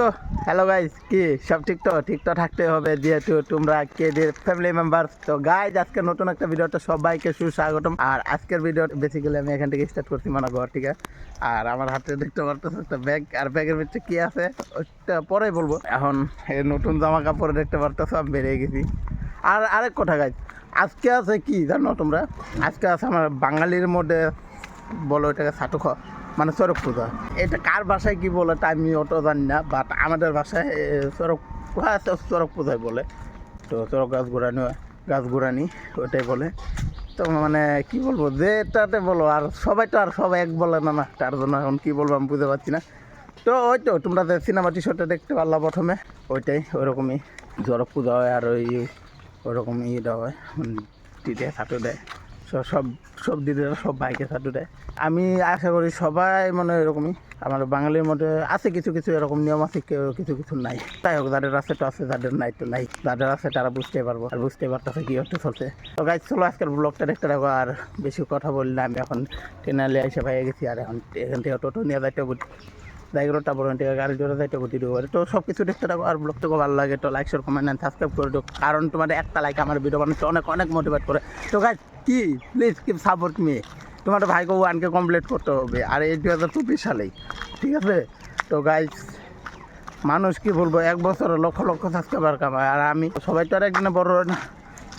তো? Hello guys কি? সব ঠিক তো? ঠিক তো থাকতে হবে, যেহেতু তোমরা কে ফ্যামিলি মেম্বার তো গাইজ আজকে নতুন একটা ভিডিওতে সবাইকে সুস্বাগতম। আর আজকের ভিডিও বেসিক্যালি আমি এখান থেকে স্টার্ট করছি মানে ঘর থেকে আর আমার হাতে দেখতে পারতেছো একটা ব্যাগ আর ব্যাগের ভিতরে কি আছে? ওটা পরেই বলব। এখন এই নতুন জামা কাপড় দেখতে পারতেছো, আমি বেরিয়ে গেছি। আর আরেক কথা গাইজ আজকে আছে কি জানো তোমরা? আজকে আছে আমার বাঙালির মধ্যে বলো এটাকে সাটু মানে চড়ক পূজা। এটা কার ভাষায় কি বলে তা আমি অত জানি না বাট আমাদের ভাষায় তো চড়ক পূজায় বলে। তো চড়ক গাছ ঘোরানি গাছ ঘোরানি, ওটাই বলে। তো মানে কি বলব, যেটাতে বলো, আর সবাই তো আর সবাই এক বলে না না, তার জন্য এখন কি বলব আমি বুঝতে পারছি না। তো ওই তো, তোমরা সিনেমা টি শার্টটা দেখতে পারলা প্রথমে, ওইটাই ওইরকমই চড়ক পূজা হয় আর ওই ওরকম ইয়ে দেওয়া হয়। দিদি ছাটু দেয়। সব সব দিদিরা সব ছাটু দেয়। আমি আশা করি সবাই মানে এরকমই। আমার বাঙালির মধ্যে আছে কিছু কিছু এরকম নিয়ম আছে, কেউ কিছু কিছু নাই। তাই হোক, যাদের আছে তো আছে, যাদের নাই তো নাই। যাদের আছে তারা বুঝতে পারব, আর বুঝতে পারতেছে কি হতে চলছে। তো গাইজ চলো আজকের ব্লগটা দেখতে থাকো, আর বেশি কথা বললি আমি এখন ট্রেনালে এসে পাই গেছি, আর এখন এখান থেকে টোটো নিয়ে যাইতে জায়গাটা বড় থেকে গাড়ি জোরে যাইতে গতি তো সব কিছু দেখতে থাকো, আর ব্লগটা ভালো লাগে, তো like share comment and subscribe করে দিও। কারণ তোমার একটা লাইক আমার ভিডিও বানাতে অনেক অনেক মোটিভেট করে। তো গাইজ কি? প্লিজ কিপ সাপোর্ট মি তোমার ভাইকে ওয়ানকে কমপ্লিট করতে হবে। আর, এই দু হাজার চব্বিশ সালেই। ঠিক আছে? তো গাইজ মানুষ কি বলব, এক বছরে লক্ষ লক্ষ সাবস্ক্রাইবার কামায়। আর আমি, সবাই তো আর একদিনে বড় না।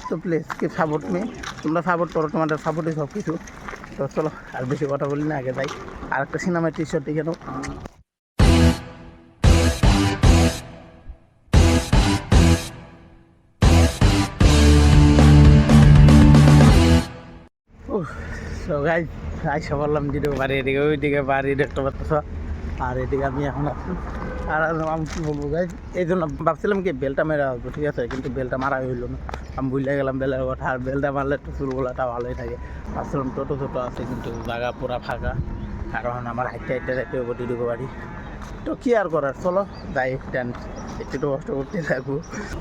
তো প্লিজ কি সাপোর্ট মি তোমরা সাপোর্ট করো, তোমাদের সাপোর্টই সব কিছু তো চলো, আর বেশি কথা বলি না, আগে যাই। আর একটা সিনেমার টি শার্ট দেখে নাও। তো গাই আইসা বললাম যেদিকে বাড়ি, এদিকে ওইদিকে বাড়ি দেখতে পাচ্ছ আর এদিকে আমি এখন আছি। আর আমি কী বলব গাই এই জন্য ভাবছিলাম কি বেলটা মেরা আসব ঠিক আছে? কিন্তু বেলটা মারা হইল না। আমি ভুলে গেলাম বেলের কথা। আর বেলটা মারলে একটু চুলগুলাটা ভালোই থাকে। ভাবছিলাম টোটো ছোটো আছে, কিন্তু জায়গা পুরা ফাঁকা। এখন আমার হাইটে হাইটে যাইতে হবে দিদিকে বাড়ি। তো কি আর করার, চলো, যাই একটু তো কষ্ট করতে থাকব।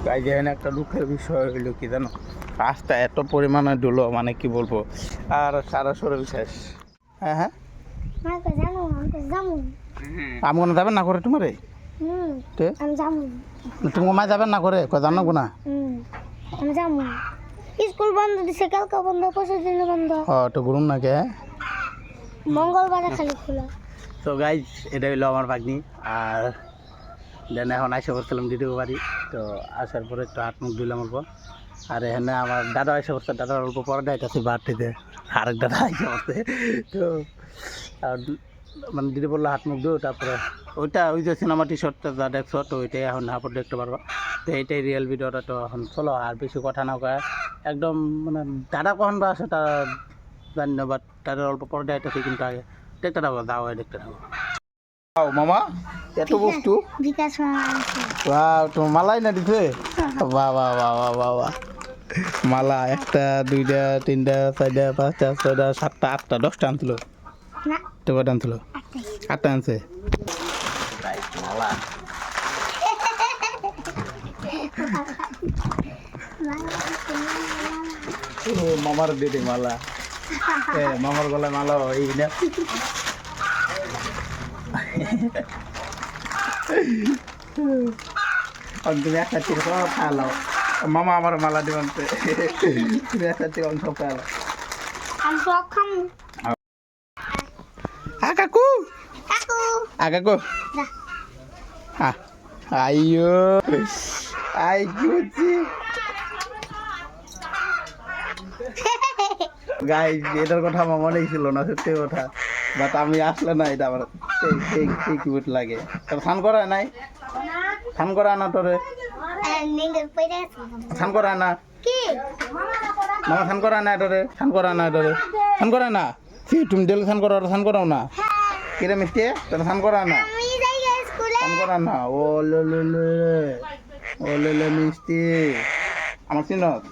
তাই যেখানে একটা দুঃখের বিষয় হইল কি জানো? রাস্তা এত পরিমাণে ধুলো মানে কি বলব? আর সারা শরীর শেষ। হ্যাঁ হ্যাঁ? জানো? আমি কোনো যাবেন না করে তোমারে? হুম তে? আমি জামু তুমি মায় যাবেন না করে কয় না জামু স্কুল বন্ধ দিছে কালকে বন্ধ পরশু দিন বন্ধ। ও তো ঘুরুন না কে মঙ্গলবারে খালি খোলা। তো গাইজ এটা হইল আমার ভাগ্নি। আর দেন এখন আইসা করছিলাম দিদিও বাড়ি। তো আসার পরে একটু হাত মুখ দিলাম অল্প। আর এখানে আমার দাদা আইসা করছে দাদা অল্প পরে যাইতেছে বাড়তিতে। আরেক দাদা আইসা করছে তো আর মানে দিদি বলল হাত মুখ দিও তারপরে ওইটা ওই যে সিনেমা টি শার্টটা যা দেখছ তো ওইটাই এখন হাপড় দেখতে পারব। তো এইটাই রিয়েল ভিডিওটা তো এখন চলো আর বেশি কথা না কয়। একদম মানে দাদা কখন বা আসে তারা জানি না বাট তাদের অল্প পরে যাইতেছে কিন্তু আগে। দেখতে থাকো দাও দেখতে থাকো। মামা এত বস্তু? বিকাশ মামা আছে। তোমার মালাই না দিছে? বাহ বাহ বাহ বাহ বাহ বাহ। মালা একটা দুইটা তিনটা চারটা পাঁচটা ছয়টা সাতটা আটটা দশটা আনছিল। কটা আনছিল? আটটা আনছে। মামার দিদি মালা। মামার গলায় মালা এই না। আর তুমি একটা সব খাওয়ালাও। মামা আমার মালা দিবান আ, কাকু। আ, কাকু। হ্যাঁ আইয়ো। আই, কি গাই এটার কথা আমার মনেই না, সত্যি কথা। বাট আমি আসলে না, এটা আমার সেই সেই সেই লাগে। তোর স্নান করা নাই? স্নান করা না তোরে? পয়রা করা না। মামা স্নান করা না এটারে স্নান করা না এটারে স্নান করা না। কি তুমি ডেলি স্নান করো স্নান করাও না। কিরে মিষ্টি? তোর স্নান করা না। স্নান করা না। ও লে লে লে। ও লে লে মিষ্টি। আমার চিনত।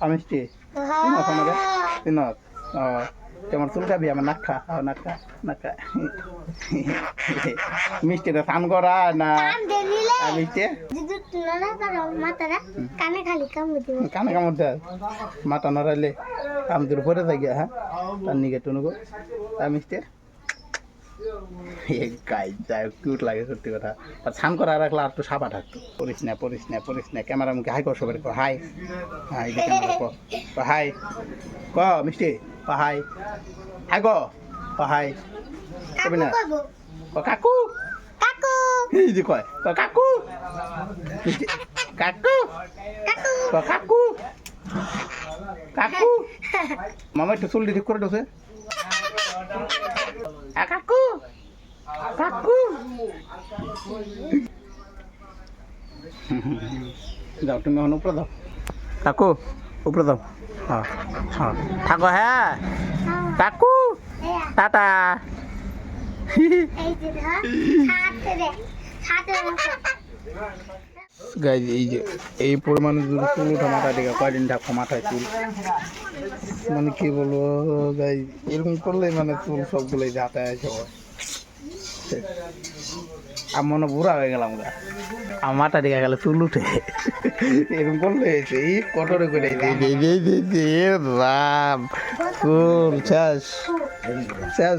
আমার মিষ্টি। চিনত আমাকে চিনত। ও তোমার চুল খাবি আমার নাক খা। নাক খা নাক খা। মিষ্টিটা স্নান করা না। মিষ্টি। করো কানে খালি কাম দিব কানে কামড় দেয়। মাথা নড়াইলে কাম তোর পরে থাকি হ্যাঁ? তার নিকে টুনুকো কিউট লাগে সত্যি কথা। আর স্নান করা রাখলে আর একটু সাপা থাকতো পড়িস না পড়িস না পড়িস না। ক্যামেরা মুখে হাই কর সবাই হাই। হাই যে ক্যামেরা ক হাই। ক মিষ্টি? হাই। হাই ক হাই। না? কাকু। এই যে কয় কাকু কাকু কাকু কাকু মামা একটু চুল ঠিক করে দোষে কাকু কাকু যাও তুমি এখন উপরে দাও কাকু উপরে দাও হ্যাঁ হ্যাঁ থাকো হ্যাঁ কাকু টাটা এই যে ধর সাথে রে সাথে গাই এই যে এই পরিমাণে যদি চুল উঠা মাথা দিকে কয়দিন থাকো মাথায় চুল? মানে কি বলব গাই এরকম করলেই মানে চুল সবগুলোই যাতায়াত আছে আমি মনে বুড়া হয়ে গেলাম গা। আমার মাথা দিকে গেলে চুল উঠে। এরকম করলে এই কটরে করে রাম। চুল শেষ। শেষ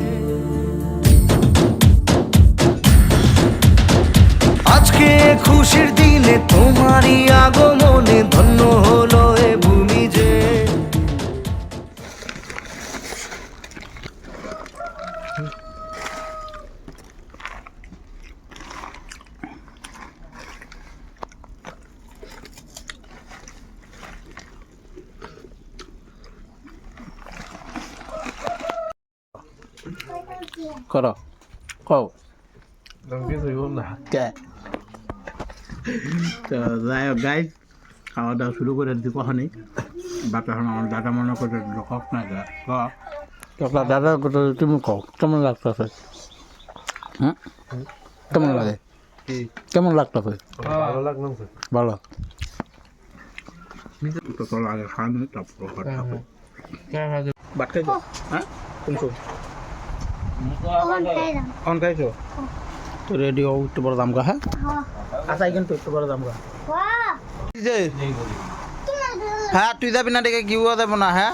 খুশির দিনে তোমারই আগমনে ধন্য হলো এ ভূমি যে। করো। কও। না কে? তো যাই হোক গাই খাওয়া দাওয়া শুরু করে দিচ্ছি কখনই বাপ এখন আমার দাদা মনে করছে কক না যা দাদা কথা তুমি কও কেমন লাগতেছে হুম কেমন লাগে? কি? কেমন লাগতেছে ভালো লাগল তো ভালো। তো খাওয়া নিই তারপর বাট খাইছো হ্যাঁ কোন খাইছো? তো রেডি হও একটু বড় দাম গা হ্যাঁ? হ্যাঁ। আচ্ছা কিন্তু একটু বড় দাম গা। হ্যাঁ তুই যাবি না দেখে কি হওয়া যাব না হ্যাঁ?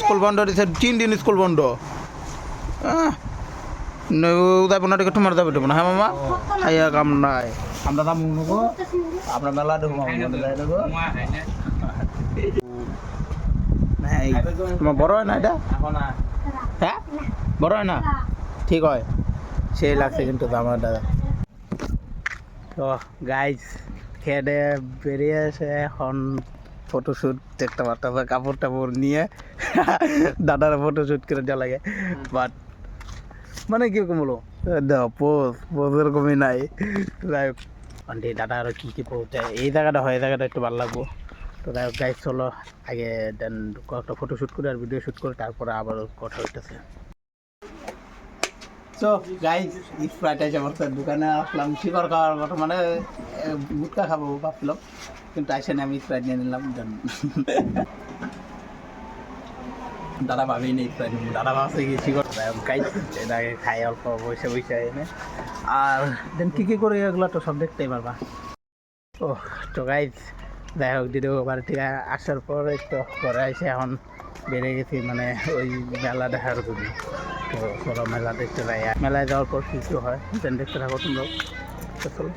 স্কুল বন্ধ দিছে তিন দিন স্কুল বন্ধ। যাব না দেখে তোমার যাবে দেবো না হ্যাঁ মামা? আইয়া কাম নাই। আমরা দাম নেব আমরা মেলা দেবো তোমার বড় হয় না এটা? হ্যাঁ? বড় হয় না। ঠিক হয়। সেই লাগছে কিন্তু আমার দাদা। তো গাইজ খেয়ে বেরিয়ে এসে এখন ফটোশ্যুট দেখতে পারতাম, কাপড় টাপড় নিয়ে দাদার ফটোশ্যুট করে দেওয়া লাগে। বাট মানে কীরকম দেওয়া পোজ পোজ এরকমই নাই। যাই হোক, আন্টি, দাদা আরও কী কী পোজ এই জায়গাটা হয়, এই জায়গাটা একটু ভালো লাগবো। তো যাই হোক গাইজ চলো, আগে দেন কয়েকটা ফটোশ্যুট করে আর ভিডিও শ্যুট করে, তারপরে আবার কথা হইতেছে। তো গাইজ এসে বলছে দোকানে আসলাম। শিকড় খাওয়ার কথা মানে গুটকা খাব ভাবছিলাম। কিন্তু আসে না আমি স্প্রাইট নিয়ে নিলাম দাদা স্প্রাইট নিবো। দাদা ভাবছে কি শিকড় গাইজ এটাকে খাই। অল্প বসে বসে এনে। আর দেন, কী কী করে এগুলো তো সব দেখতেই পারবা। ও তো গাইজ যাই হোক, দিদি বাড়ি থেকে আসার পর একটু ঘরে এসে এখন বেড়ে গেছি মানে ওই মেলা দেখার জন্য। তো চলো মেলা দেখতে আর মেলায় যাওয়ার পর কিছু হয় দেন দেখতে থাকো তোমরা তো চলো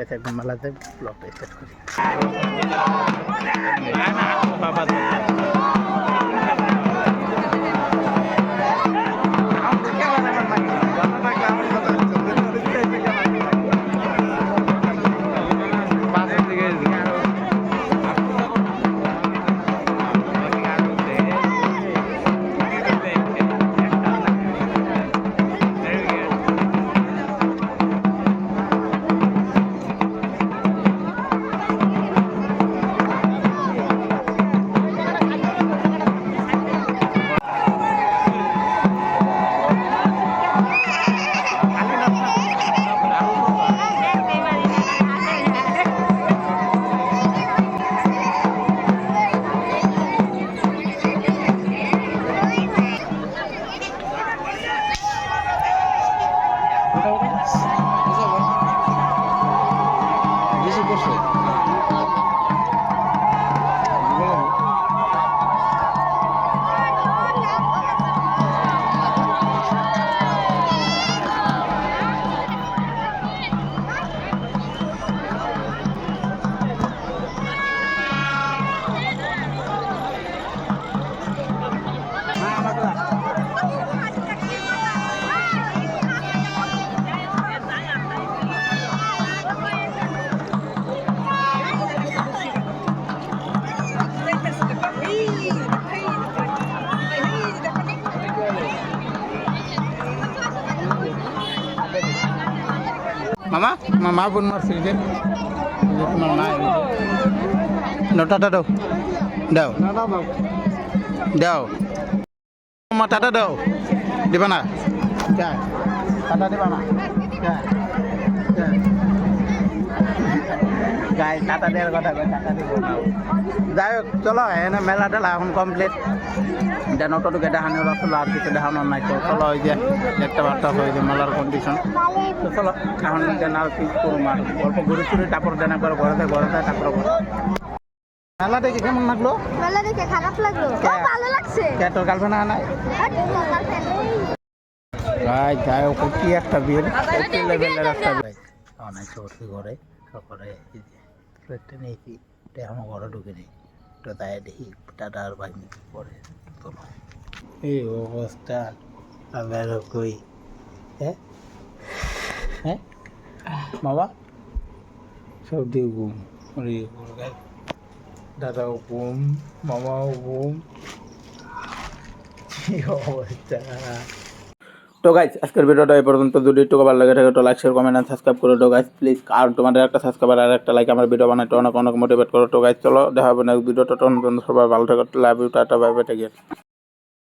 এতে একদম মেলাতে ব্লগটা স্টার্ট করি। মামা? তোমার মা বোন মারছে যে? তোমার মা টাটা দাও। দাও। দাও। মা, টাটা দাও। দিবা না? যা। টাটা দিবা যা যা। গাই টাটা দেওয়ার কথা দিব না যাই হোক চলো এনে মেলা টেলা এখন কমপ্লিট এটা নটটুকে দেখানো রসল আর কিছু দেখানোর নাই তো চলো ওই যে দেখতে পারতো ওই যে মেলার কন্ডিশন তো চলো এখন দেনার কি করুম আর অল্প ঘুরে ঘুরে তারপর দেনা করে ঘরেতে ঘরেতে তারপর মেলা দেখি কেমন লাগল? মেলা দেখে খারাপ লাগল। ভালো লাগছে। কে তোর গার্লফ্রেন্ড নাই? ভাই যাই হোক কি একটা বিয়ে। লেভেলের একটা অনেক ঘরে তারপরে প্লেটটা নিয়েছি। এটা এখনও ঘরে ঢুকেনি তো তাই দেখি টাটা আর ভাই পরে চলো এই অবস্থা আবার কই? হ্যাঁ? হ্যাঁ? বাবা? সর্দি, ঘুম। ওরে দাদাও ঘুম, মামাও ঘুম। কি অবস্থা? তো গাইজ আজকের ভিডিওটা এই পর্যন্ত। যদি একটু ভালো লাগে থাকে তো লাইক শেয়ার কমেন্ট সাবস্ক্রাইব করে তো গাইজ প্লিজ আর তোমাদের একটা সাবস্ক্রাইব আর একটা লাইক আমার ভিডিও বানাইতে অনেক অনেক মোটিভেট করো তো গাইজ চলো, দেখা হবে না ভিডিওটা তখন সবাই ভালো থাকে। লাভ টাটা বাই